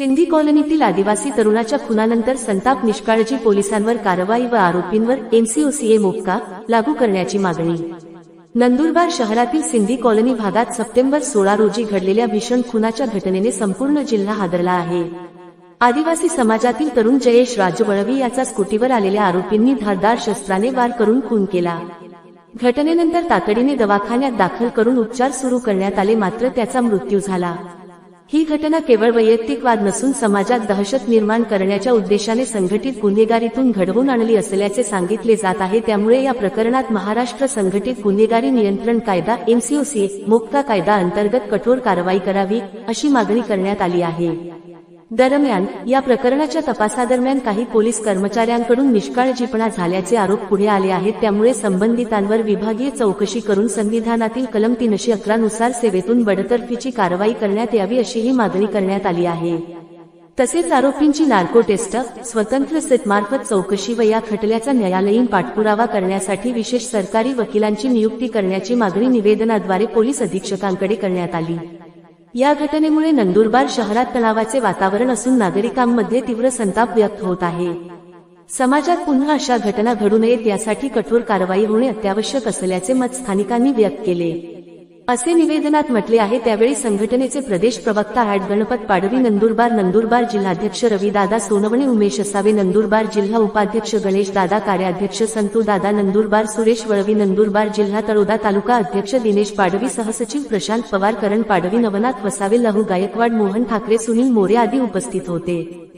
सिंधी कॉलनीतील आदिवासी तरुणाच्या खुनानंतर संताप निष्काळजी पोलिसांवर कारवाई व आरोपींवर एमसीओसीए मोक्का लागू करण्याची मागणी. नंदुरबार शहरातील सिंधी कॉलनी भागात सप्टेंबर सोळा रोजी घडलेल्या भीषण खुनाच्या घटनेने संपूर्ण जिल्हा हादरला आहे. आदिवासी समाजातील तरुण जयेश राजवळवी याचा स्कूटीवर आलेल्या आरोपींनी धारदार शस्त्राने वार करून खून केला. घटनेनंतर तातडीने दवाखान्यात दाखल करून उपचार सुरू करण्यात आले मात्र त्याचा मृत्यू झाला. ही घटना केवळ वैयक्तिक वाद नसून समाजात दहशत निर्माण करण्याच्या उद्देशाने संघटित गुन्हेगारीतून घडवून आणली असल्याचे सांगितले जात आहे. त्यामुळे या प्रकरणात महाराष्ट्र संघटित गुन्हेगारी नियंत्रण कायदा एमसीओसी मोक्का कायदा अंतर्गत कठोर कारवाई करावी अशी मागणी करण्यात आली आहे. दरम्यान या प्रकरणाच्या तपासादरम्यान काही पोलीस कर्मचाऱ्यांकडून निष्काळजीपणा झाल्याचे आरोप पुढे आले आहेत. त्यामुळे संबंधितांवर विभागीय चौकशी करून संविधानातील कलम तीनशे अकरा नुसार सेवेतून बडतर्फीची कारवाई करण्यात यावी अशीही मागणी करण्यात आली आहे. तसेच आरोपींची नार्को टेस्ट स्वतंत्र सेटमार्फत चौकशी व या खटल्याचा न्यायालयीन पाठपुरावा करण्यासाठी विशेष सरकारी वकिलांची नियुक्ती करण्याची मागणी निवेदनाद्वारे पोलीस अधीक्षकांकडे करण्यात आली. या घटनेमुळे नंदुरबार शहरात तणावाचे वातावरण असून नागरिकांमध्ये तीव्र संताप व्यक्त होत आहे. समाजात पुन्हा अशा घटना घडू नयेत यासाठी कठोर कारवाई होणे अत्यावश्यक असल्याचे मत स्थानिकांनी व्यक्त केले. असे निवेदनात म्हटले आहे त्यावेळी संघटनेचे प्रदेश प्रवक्ता ऍड गणपत पाडवी नंदुरबार नंदुरबार जिल्हाध्यक्ष रविदादा सोनवणे उमेश असावे नंदुरबार जिल्हा उपाध्यक्ष गणेश दादा कार्याध्यक्ष संतू दादा नंदुरबार सुरेश वळवी नंदुरबार जिल्हा तळोदा तालुका अध्यक्ष दिनेश पाडवी सहसचिव प्रशांत पवार करण पाडवी नवनाथ वसावे लहू गायकवाड मोहन ठाकरे सुनील मोरे आदी उपस्थित होते.